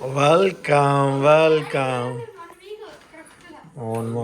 Welcome welcome అవును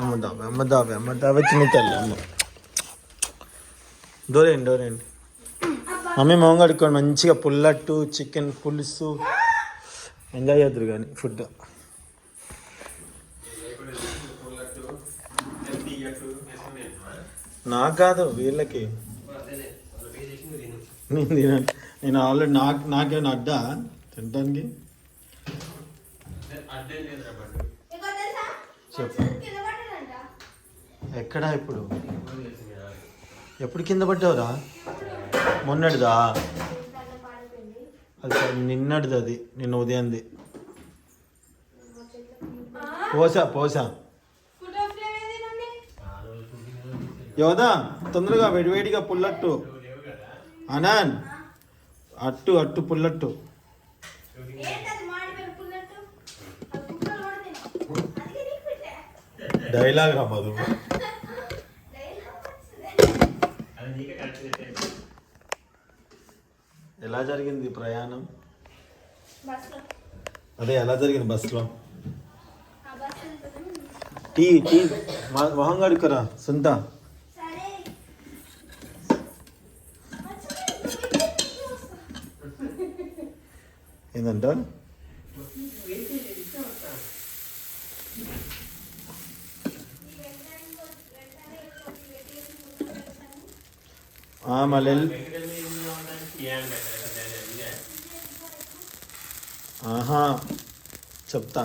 అమ్మ దాబే అమ్మ దాబే అమ్మ దాబే చిన్న తల్లి అమ్మ. మమ్మీ మొహం కడుక్కోండి మంచిగా పుల్లట్టు చికెన్ పులుసు. ఎంజాయ్ చేద్దరు కానీ ఫుడ్ నాకు కాదు వీళ్ళకి. నేను తినను నేను ఆల్రెడీ నాకు నాకేమైనా అడ్డా తినడానికి చెప్పు. ఎక్కడా ఇప్పుడు? ఎప్పుడు కింద పడ్డావురా? మొన్నటిదా? అది నిన్నటిది అది నిన్న ఉదయంది. పోసా పోసా ఫోటో ఫ్రేమ్ ఏది నుండి యోదా తొందరగా వేడివేడిగా పుల్లట్టు అనాన్ అట్టు అట్టు పుల్లట్టు. డైలాగ్ రా మధు. ఎలా జరిగింది ప్రయాణం. అదే ఎలా జరిగింది బస్సులో. టీ టీ మొహం కడుక్కరా సుంత సరే ఏంటంట ఆ, మళ్ళీ వెళ్ళి- ఆహా చెప్తా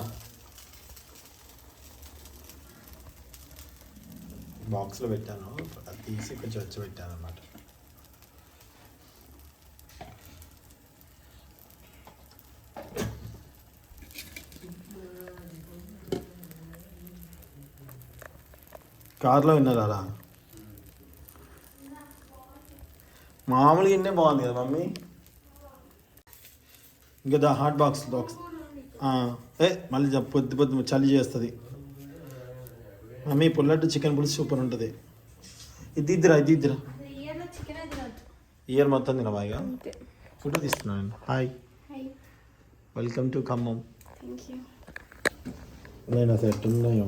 బాక్స్లో పెట్టాను అది తీసి కొంచెం వచ్చి పెట్టాను అనమాట కార్లో విన్నారా మామూలుగా ఇంటే బాగుంది కదా మమ్మీ? ఇంకా దా హాట్ బాక్స్ బాక్స్. ఏ మళ్ళీ పొద్దు పొద్దు చలి చేస్తుంది. మమ్మీ పుల్లట్టు చికెన్ పులుసు సూపర్ ఉంటుంది. ఇది ఇద్దిరా ఇది ఇద్దిరా. ఇయర్ మొత్తం తినవా ఇక? ఫోటో తీస్తున్నాను నేను. Hi welcome to Khammam. నేను అసలు ఎట్టున్నాయో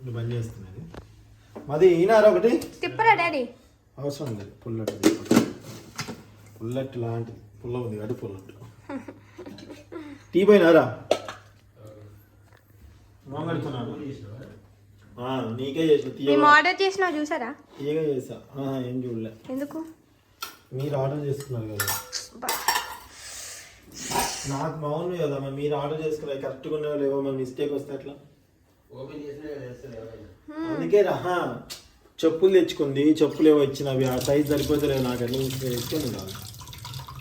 నువ్వు బంద్ చేస్తున్నది. మాది ఈనారా ఒకటి? తిప్పరా డాడీ. అవసరం లేదు పుల్లట్టు. పుల్లట్టు లాంటిది. పుల్ల ఉంది అడు పుల్లట్టు. టీ పోయినారా? మాట్లాడుతున్నాడు నీకే చేసిన తీయ మేము ఆర్డర్ చేసినా చూసారా? తీయగా చేసా? ఆ, ఏం చూడలే. ఎందుకు? మీరు ఆర్డర్ చేసుకున్నారు కదా. నాకు బాగుంది కదా మరి ఆర్డర్ చేసుకున్నారు కరెక్ట్గా ఉన్నాయో లేవో మరి మిస్టేక్ వస్తే ఎట్లా? అందుకే రహా చెప్పులు తెచ్చుకుంది చెప్పులు ఏవో ఇచ్చినవి ఆ సైజ్ సరిపోతలేవు నాకు అన్ని తెచ్చుకొని కాదు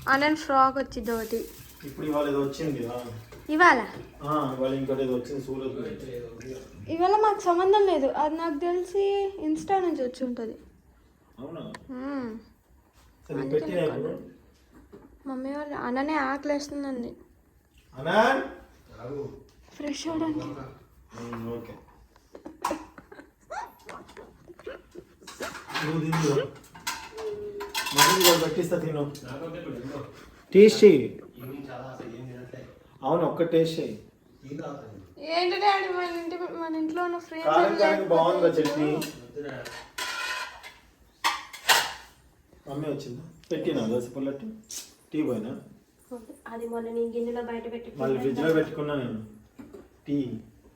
ఆనంద్ ఫ్రాక్ వచ్చింది ఒకటి. ఇప్పుడు ఇవాళ ఏదో వచ్చింది ఆ. ఇవాళ? ఆ, ఇవాళ ఇంకోటి ఏదో వచ్చింది సూరత్ ఇవాళ మాకు సంబంధం లేదు. అది నాకు తెలిసి ఇన్స్టా నుంచి వచ్చి ఉంటుంది. అవునా? మమ్మీ వాళ్ళు అన్ననే ఆకలి వేస్తుందండి అనాన్ ఫ్రెష్ అవడానికి ఓకే నువ్వు తిందు మళ్ళీ ఇవాళ పెట్టిస్తా తిను టేస్ట్ చెయ్యి అవును ఒక్క టేస్ట్ చెయ్యి ఏంటి డాడీ మన ఇంటి మన ఇంట్లో ఉన్న కారం ఫ్రెండ్స్ బాగుందా చట్నీ? మమ్మీ వచ్చిందా? పెట్టినా దోశ పుల్లట్టు? టీ పోయినా? అది మొన్న నీ గిన్నెలో బయట పెట్టి మళ్ళీ ఫ్రిడ్జ్లో పెట్టుకున్నా నేను. టీ.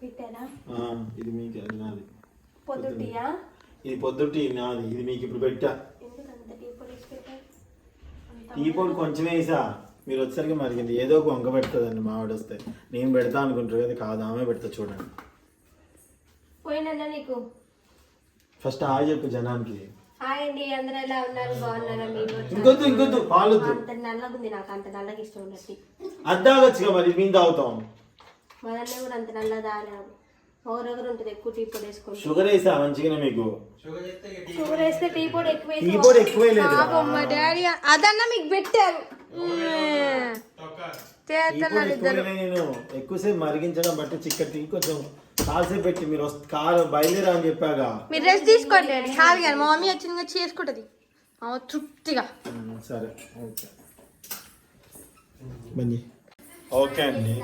పెట్టారా ఆ, ఇది మీకు అది నాది. పొద్దు టీయా ఇది పొద్దు టీ నాది ఇది మీకు ఇప్పుడు పెట్టా. టీ పొడి కొంచెం వేసా. మీరు వచ్చేసరికి మరిగింది ఏదో ఒక వంక పెడుతుందండి మావిడ వస్తే. నేను పెడతా అనుకుంటారు కదా కాదు ఆమె పెడతా చూడండి. పోయినన్నా నీకు? ఫస్ట్ హాయ్ చెప్పు జనానికి. హాయ్ అండి అందరూ ఎలా ఉన్నారు? బాగున్నారా? మీరు ఇంకొద్దు ఇంకొద్దు పాలొద్దు. అంత నాకు అంత నల్లగా ఇష్టం ఉండదు అద్దాగచ్చుగా మరి మేము తాగుతాం. మదన్న కూడా అంత నల్లగా తాగలేము ఒకరొకరు ఉంటుంది ఎక్కువ టీ పొడి వేసుకుంటాం. షుగర్ వేసా మంచిగానే మీకు? షుగర్ వేస్తే టీ పొడి ఎక్కువ వేసి టీ పొడి ఎక్కువే లేదు. పాపం మా డాడీ అదన్నా మీకు పెట్టారు. ఎక్కువే నేను. ఎక్కువసేపు మరిగించడం బట్టి చిక్కటి కొంచెం కాసేపు పెట్టి మీరు వస్తే కారు బయలుదేరా అని చెప్పాగా. మీరు రెస్ట్ తీసుకోండి హ్యాపీగా మా మమ్మీ వచ్చింది చేసుకుంటుంది. ఆమె తృప్తిగా. సరే ఓకే. బన్నీ. ఓకే అండి.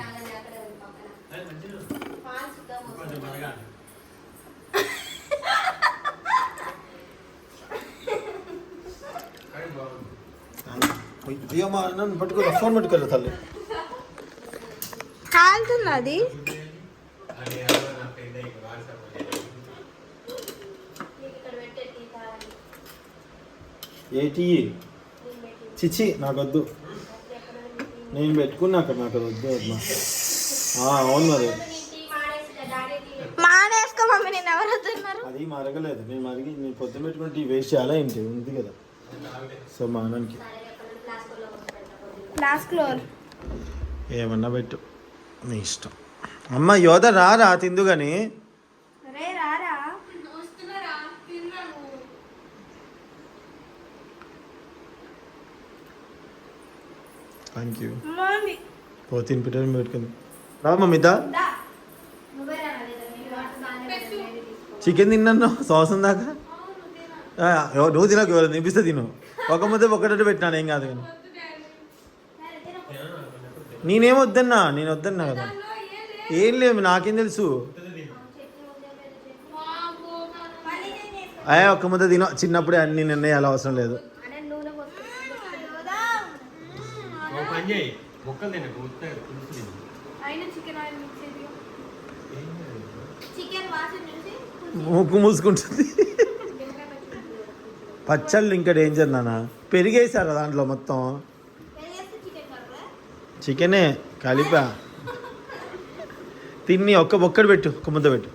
అయ్యో మా నన్ను పట్టుకోరా ఫోన్ పట్టుకోరా తల్లి కాలుతుంది అది ఏటి చిచి నాకు వద్దు నేను పెట్టుకున్నాక నాకు వద్దు అమ్మా. అవును మరి. మానేసుకో మమ్మీ నేను ఎవరు వస్తున్నారు అది మరగలేదు. నేను మరిగి నేను పొద్దున పెట్టుకున్న టీ వేస్ట్ చేయాలా ఏంటి? ఉంది కదా. సో ఏమన్నా పెట్టు. నీ ఇష్టం. అమ్మ యోధ రారా? తిందు కానీ థ్యాంక్ యూ మమ్మీ. పో తిని పెట్టని పెట్టుకుంది. రా మమ్మీ దా. దా నువ్వే రా చికెన్ తిన్నాను సంవత్సరం దాకా? నువ్వు తినకు ఎవరు తినిపిస్తే తిను. ఒక ముద్ద ఒకటి పెట్టినాను ఏం కాదు కానీ నేనేం వద్దన్నా? నేను వద్దన్నా కదా. ఏం లేవు నాకేం తెలుసు. అయ్యా ఒక్క ముద్ద తిన. చిన్నప్పుడే అన్ని నిర్ణయాలు అవసరం లేదు. అనే నూనె ఓ పని చేయి. ముక్కలు తినకు ఉత్తగా పులుసు తిను అయినా చికెన్ ఆయిల్ మిక్స్ చేసి చికెన్ వాసన చూసి ముక్కు మూసుకుంటుంది. పచ్చళ్ళు ఇంకా డేంజర్ నాన్న. పెరిగేసారు దాంట్లో మొత్తం? చికెనే కలిపా. తిన్ని ఒక్క బొక్కడు పెట్టు ఒక్క ముద్ద పెట్టు.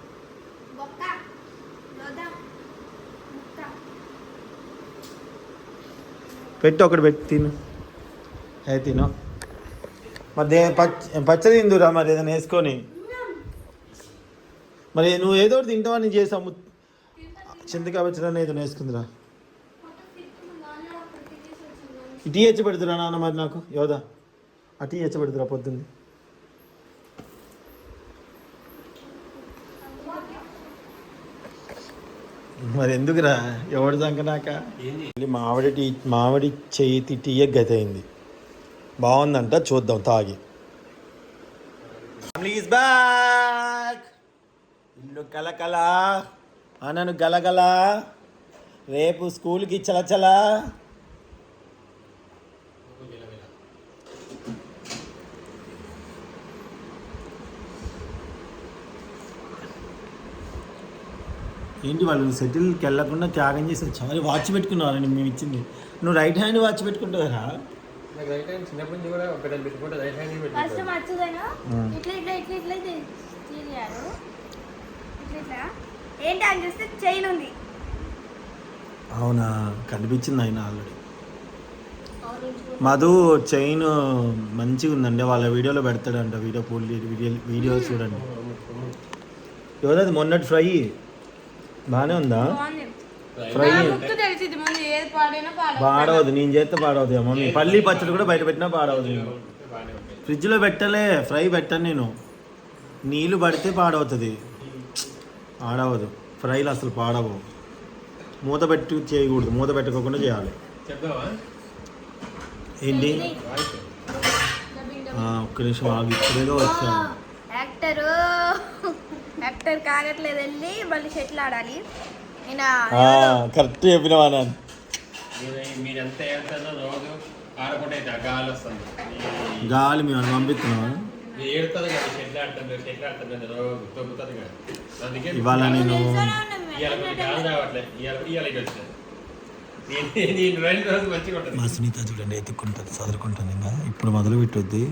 పెట్టు ఒకటి పెట్టి తిను. అయితే తిను. మరి పచ్చ పచ్చడి తిందురా మరి ఏదైనా వేసుకొని? మరి నువ్వు ఏదో ఒకటి తింటావని చేసాము చింతకాయ పచ్చడి ఏదైనా వేసుకుందిరా ఈ టీ ఎచ్చి పెడుతురా నాన్న మరి నాకు యోదా ఆ టీ ఎచ్చి పెడుతురా పొద్దున్నే. మరి ఎందుకురా ఎవడు ఏంది? మళ్ళీ మామిడి టీ మామిడి చేతి టీ గత అయింది. బాగుందంట చూద్దాం తాగి. ప్లీజ్ బ్యాక్ ఇల్లు కలకల అనను గలగల రేపు స్కూల్కి చలచల. ఏంటి వాళ్ళు సెటిల్కి వెళ్ళకుండా త్యాగం చేసి వచ్చావు వాచ్ పెట్టుకున్నారని మేము ఇచ్చింది. నువ్వు రైట్ హ్యాండ్ వాచ్ పెట్టుకుంటావరా? నాకు రైట్ హ్యాండ్ చిన్నప్పటి నుంచి కూడా పెట్టుకుంటే. రైట్ హ్యాండ్ ఇట్లా ఇది తీయారు ఇట్లా ఇట్లా ఏంటి అని చూస్తే చైన్ ఉంది. అవునా? కనిపించింది ఆయన ఆల్రెడీ. మధు చైన్ మంచిగా ఉందండి. వాళ్ళ వీడియోలో పెడతాడంట వీడియో పూల్ వీడియో వీడియో చూడండి. ఎవరది? మొన్నటి ఫ్రై. బాగానే ఉందా? ఫ్రై. పాడవద్దు. నేను చేస్తే పాడవద్దు మమ్మీ పల్లి పచ్చడి కూడా బయట పెట్టినా పాడవద్దు నేను. ఫ్రిడ్జ్లో పెట్టలే. ఫ్రై పెట్టాను నేను. నీళ్ళు పడితే పాడవుతుంది. ఆడవదు. ఫ్రైలు అసలు పాడవు మూత పెట్టి చేయకూడదు. మూత పెట్టకోకుండా చేయాలి. ఏంటి? ఒక్క నిమిషం ఆగి. ఇప్పుడేదో వచ్చాను. యాక్టరు. యాక్టర్ కాగట్లేదు వెళ్ళి మళ్ళీ షెటిల్ ఆడాలి. నేను? కరెక్ట్ చెప్పినవా నాన్న మీరు మీరెంత రోజు ఆడకుండా గాలి వస్తుంది. గాలి మేము మీరు ఏడుతుంది కదా షెట్లు ఆడుతుంది షెట్లు ఆడుతుంది రోజు తొక్కుతుంది కదా అందుకే ఇవాళ నేను మా సునీత చూడండి ఎత్తుక్కుంటుంది చదువుకుంటుంది ఇంకా ఇప్పుడు మొదలు పెట్టొద్ది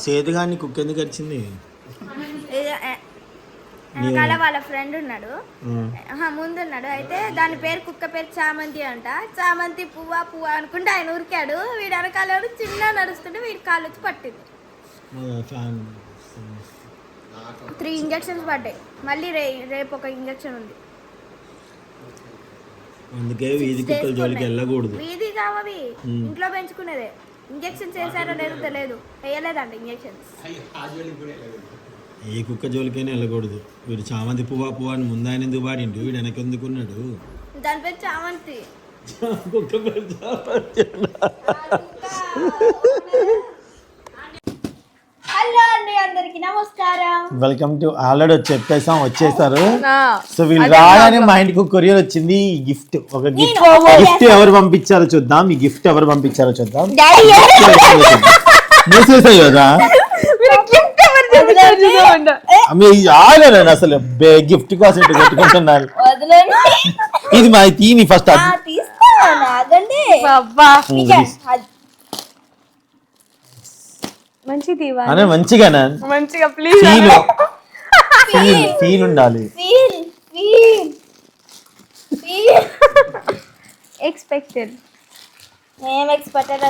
సేతుగాన్ని కుక్క ఎందుకు వచ్చింది వెనకాల వాళ్ళ ఫ్రెండ్ ఉన్నాడు. ఆ, ఆహా, ముందున్నాడు. అయితే దాని పేరు కుక్క పేరు చామంతి అంట. చామంతి పువ్వా పువ్వా అనుకుంటే ఆయన ఉరికాడు. వీడు వెనకాల చిన్న నడుస్తుంటే వీడి కాలు వచ్చి పట్టింది. త్రీ ఇంజక్షన్స్ పడ్డాయి. మళ్ళీ రే రేపు ఒక ఇంజక్షన్ ఉంది. అందుకే వీధి కుక్కల జోలికి వెళ్ళకూడదు. వీధి కావవి. ఇంట్లో పెంచుకునేదే ఇంజెక్షన్ చేశారో లేదో తెలియదు. వేయలేదంట ఇంజెక్షన్స్. ఏ కుక్క జోలికైనా వెళ్ళకూడదు. వీడు చామంతి పువ్వా పువ్వా అని ముందు ఆయన ఎందుకు పాడిండు వీడు వెనక ఎందుకున్నాడు దాని పేరు చామంతి. కుక్క పేరు చామంతి. హలో అండి అందరికి నమస్కారం. వెల్కమ్ టు ఆల్రెడీ వచ్చి చెప్పేసాం వచ్చేసారు. సో వీళ్ళు రాగానే మా ఇంటికి కొరియర్ వచ్చింది ఈ గిఫ్ట్ ఒక గిఫ్ట్ గిఫ్ట్ ఎవరు పంపించారో చూద్దాం ఈ గిఫ్ట్ ఎవరు పంపించారో చూద్దాం. మూసేసాయి కదా? మీ అసలు గిఫ్ట్ కోసం ఇటు ఇది మా తీని ఫస్ట్ మంచిది మంచిగానా మంచిగా ప్లీజ్ ఫీల్ ఫీల్ ఫీల్ ఉండాలి. ఫీల్ ఫీల్ ఫీల్ ఎక్స్పెక్టెడ్ ఏం ఎక్స్పెక్టెడ్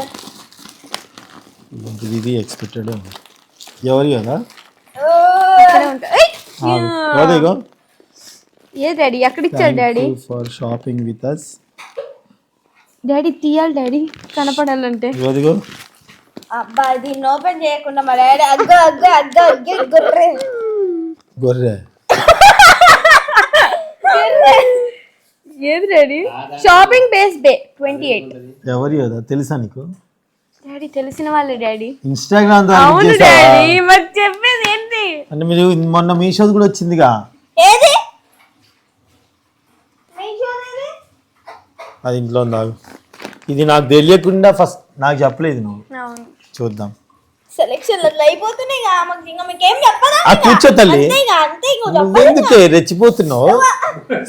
ఇది- ఇది ఎక్స్పెక్టెడ్ ఎవరు కదా? ఇగో. ఏ డాడీ? ఎక్కడ ఇచ్చాడు daddy? For shopping with us daddy తీయాలి డాడీ. కనపడాలంటే. ఇదిగో అబ్బా దీన్ని ఓపెన్ చేయకుండా మా డాడీ అగ్గో అగ్గో అగ్గో అగ్గి గుర్రే. గొర్రె. ఏది daddy? Shopping base day twenty eight ఎవరు తెలుసా నీకు? డాడీ తెలిసిన వాళ్ళే డాడీ. ఇన్స్టాగ్రామ్ ద్వారా అవును? డాడీ మరి చెప్పేది ఏంటి? అంటే మీరు మొన్న మీషోది కూడా వచ్చిందిగా. ఏది? అది ఇంట్లో ఉందా? ఇది నాకు తెలియకుండా ఫస్ట్ నాకు చెప్పలేదు నువ్వు. అవును. చూద్దాం. సెలక్షన్ అట్లా అయిపోతున్నాయి ఇక ఆమెకి ఇంకా మీకేం చెప్పదా ఆ కూర్చో తల్లి. అంతే ఇక అంతే ఇక నువ్వెందుకే రెచ్చిపోతున్నావు?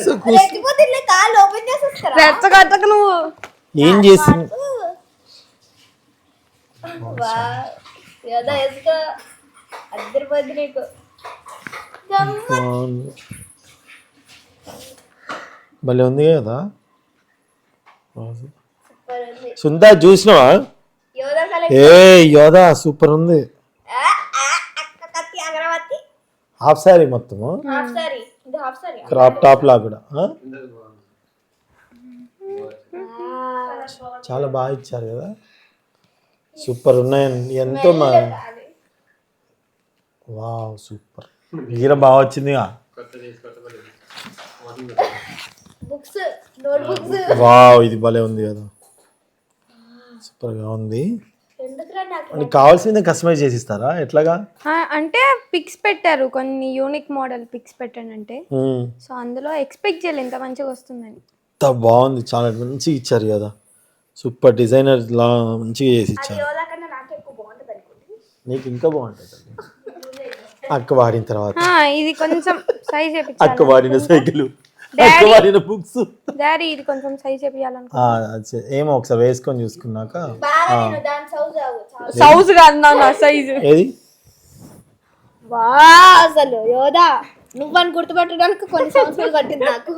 సో కూర్చో. రెచ్చిపోతే ఇట్లా కాళ్ళు ఓపెన్ చేసేస్తారా? రెచ్చగొట్టకు నువ్వు. ఏం చేసింది ఏదో వేసుకో అద్దరిపోద్ది నీకు. బాగుంది. భలే ఉంది కదా? సూపర్ ఉంది. సుందా చూసినావా? ఏ యోదా సూపర్ ఉంది. హాఫ్ సారీ మొత్తము. క్రాప్ టాప్ లా కూడా? చాలా బాగా ఇచ్చారు కదా? సూపర్ ఉన్నాయండి ఎంతో మా వావ్ సూపర్. గీర బాగా వచ్చిందిగా బుక్స్ నోట్ బుక్స్ వావ్ ఇది భలే ఉంది కదా. సూపర్గా ఉంది. ఎందుకురా నాకు మనకి కావాల్సింది కస్టమైజ్ చేసి ఇస్తారా ఎట్లాగా అంటే పిక్స్ పెట్టారు. కొన్ని యూనిక్ మోడల్ పిక్స్ పెట్టాను అంటే. సో అందులో ఎక్స్పెక్ట్ చేయలేదు. ఇంత మంచిగా వస్తుందని. ఎంత బాగుంది. చాలా మంచిగా ఇచ్చారు కదా. సూపర్ డిజైనర్ లా మంచిగా చేసి ఇచ్చారు. నాకు ఎక్కువ బాగుంటుంది అనుకుంటుంది నీకు ఇంకా బాగుంటుంది. అక్క వాడిన తర్వాత. ఆ, ఇది కొంచెం సైజ్ అక్క చేపించాలి వాడిన సైకిల్. అక్క వాడిన బుక్స్. డాడీ ఇది కొంచెం సైజ్ చేపించాలనుకో ఏమో ఒకసారి వేసుకొని చూసుకున్నాక. సౌజ్ కాదు నా సైజు ఏది? వా అసలు యోదా నువ్వని గుర్తుపట్టడానికి కొన్ని సంవత్సరాలు పట్టింది నాకు.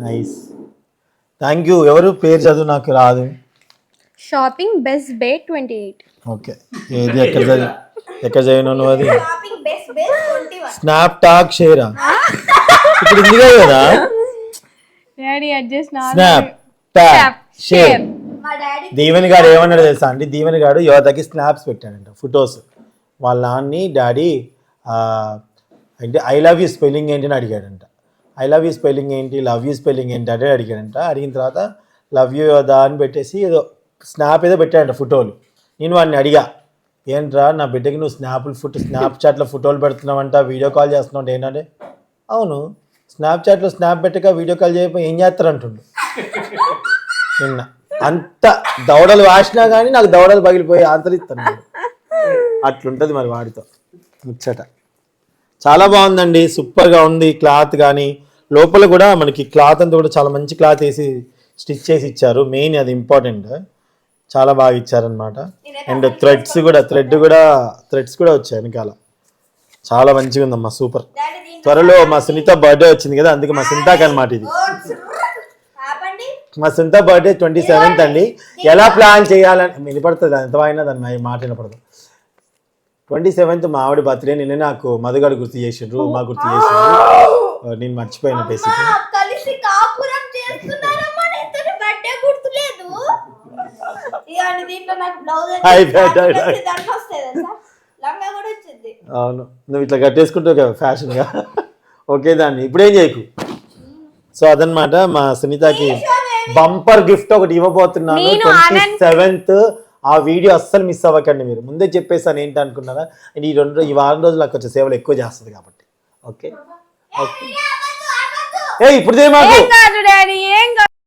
నైస్ థ్యాంక్ యూ ఎవరు పేరు చదువు నాకు రాదు. Shopping best bay twenty eight okay ఏది ఎక్కడ చదివి ఎక్కడ చదివినావు నువ్వు అది? స్నాప్ టాక్ షేరా ఇప్పుడు ఇందిగా కదా? డాడీ అడ్జస్ట్ నా స్నాప్ టాక్ షేర్ మా డాడీ దీవెన్ గారు ఏమన్నాడు తెలుసా అండి? దీవెన్ గారు యువతకి స్నాప్స్ పెట్టాడంట. ఫొటోస్ వాళ్ళ నాన్ని డాడీ అంటే ఐ లవ్ యూ స్పెల్లింగ్ ఏంటి అని అడిగాడంట. ఐ లవ్ యూ స్పెల్లింగ్ ఏంటి లవ్ యూ స్పెల్లింగ్ ఏంటి అంటే అడిగాడంట. అడిగిన తర్వాత లవ్ యూ దా అని పెట్టేసి ఏదో స్నాప్ ఏదో పెట్టాడంట ఫోటోలు. నేను వాడిని అడిగా ఏంట్రా నా బిడ్డకి నువ్వు స్నాప్లు ఫోటో స్నాప్చాట్లో ఫోటోలు పెడుతున్నావంట వీడియో కాల్ చేస్తున్నావు ఏంటంటే అవును స్నాప్చాట్లో స్నాప్ పెట్టక వీడియో కాల్ చేయకపోయి ఏం చేస్తారంటుండు. నిన్న. అంత దౌడలు వాసినా కానీ నాకు దౌడలు పగిలిపోయి ఆంతరిస్తాను అట్లుంటది మరి వాడితో ముచ్చట. చాలా బాగుందండి సూపర్గా ఉంది క్లాత్ కానీ. లోపల కూడా మనకి క్లాత్ అంతా కూడా చాలా మంచి క్లాత్ వేసి స్టిచ్ చేసి ఇచ్చారు. మెయిన్ అది ఇంపార్టెంట్. చాలా బాగా ఇచ్చారనమాట అండ్ థ్రెడ్స్ కూడా థ్రెడ్ కూడా థ్రెడ్స్ కూడా వచ్చాయి వెనకాల. చాలా మంచిగా ఉందమ్మా సూపర్. త్వరలో మా సునీత బర్త్డే వచ్చింది కదా అందుకే మా సునీతాకి అనమాట ఇది. మా సొంత బర్త్డే ట్వంటీ సెవెంత్ అండి. ఎలా ప్లాన్ చేయాలని వినపడుతుంది ఎంత అయినా దాని మాట వినపడదు. ట్వంటీ సెవెంత్ మా ఆవిడ బర్త్డే నిన్న నాకు మధుగాడు గుర్తు చేసిండ్రు మా గుర్తు చేసిండ్రు. నేను మర్చిపోయిన బేసిక్ అమ్మా, కలిసి కాపురం చేస్తున్నారమ్మా నీతో బర్త్డే గుర్తులేదు. ఇక అని దీంట్లో నాకు బ్లౌజ్ అయిపోయింది, అయిపోయింది. దండ వస్తాయి తెలుసా? లంగా కూడా వచ్చింది. అవును. నువ్వు ఇట్లా కట్టేసుకుంటావు కదా ఫ్యాషన్గా. ఓకే దాన్ని ఇప్పుడేం చేయకు? సో అదనమాట మా సునీతకి బంపర్ గిఫ్ట్ ఒకటి ఇవ్వబోతున్నాను. నేను ట్వంటీ సెవెంత్ ఆ వీడియో అస్సలు మిస్ అవ్వకండి మీరు. ముందే చెప్పేసాను ఏంటి అనుకున్నారా అండ్ ఈ రెండు ఈ వారం రోజులు నాకు కొంచెం సేవలు ఎక్కువ చేస్తుంది కాబట్టి. ఓకే? ఓకే. ఏ ఇప్పుడు మాకు